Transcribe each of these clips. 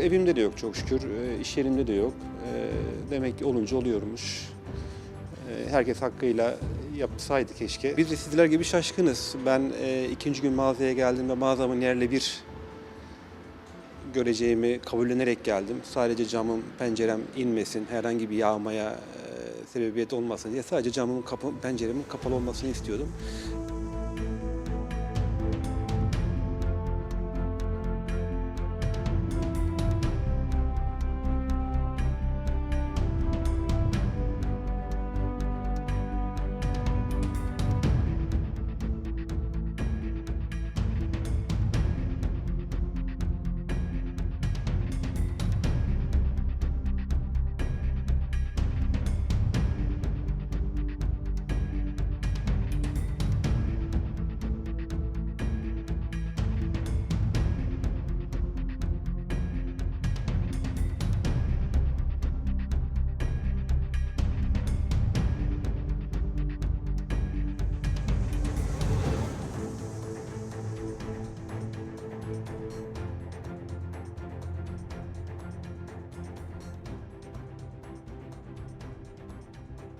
evimde de yok çok şükür. E, iş yerimde de yok. E, demek ki olunca oluyormuş. E, herkes hakkıyla yapsaydı keşke. Biz de sizler gibi şaşkınız. Ben e, ikinci gün mağazaya geldiğimde mağazamın yerle bir göreceğimi kabullenerek geldim. Sadece camım, pencerem inmesin, herhangi bir yağmaya e, sebebiyet olmasın diye sadece camımın, kapı, penceremin kapalı olmasını istiyordum.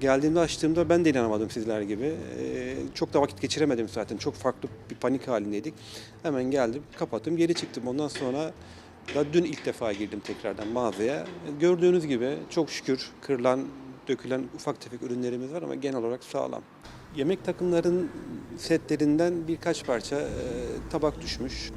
Geldiğimde açtığımda ben de inanamadım sizler gibi. Ee, çok da vakit geçiremedim zaten. Çok farklı bir panik halindeydik. Hemen geldim, kapattım, geri çıktım. Ondan sonra da dün ilk defa girdim tekrardan mağazaya. Gördüğünüz gibi çok şükür kırılan, dökülen ufak tefek ürünlerimiz var ama genel olarak sağlam. Yemek takımların setlerinden birkaç parça e, tabak düşmüş.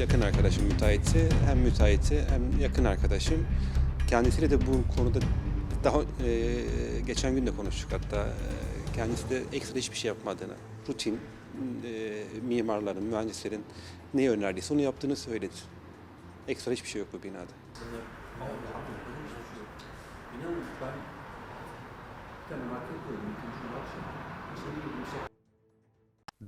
Yakın arkadaşım müteahhiti. Hem müteahhiti hem yakın arkadaşım. Kendisiyle de bu konuda daha e, geçen gün de konuştuk hatta. E, Kendisi de ekstra hiçbir şey yapmadığını, rutin e, mimarların, mühendislerin neyi önerdiyse onu yaptığını söyledi. Ekstra hiçbir şey yok bu binada. İnanın ben bir tane market koydum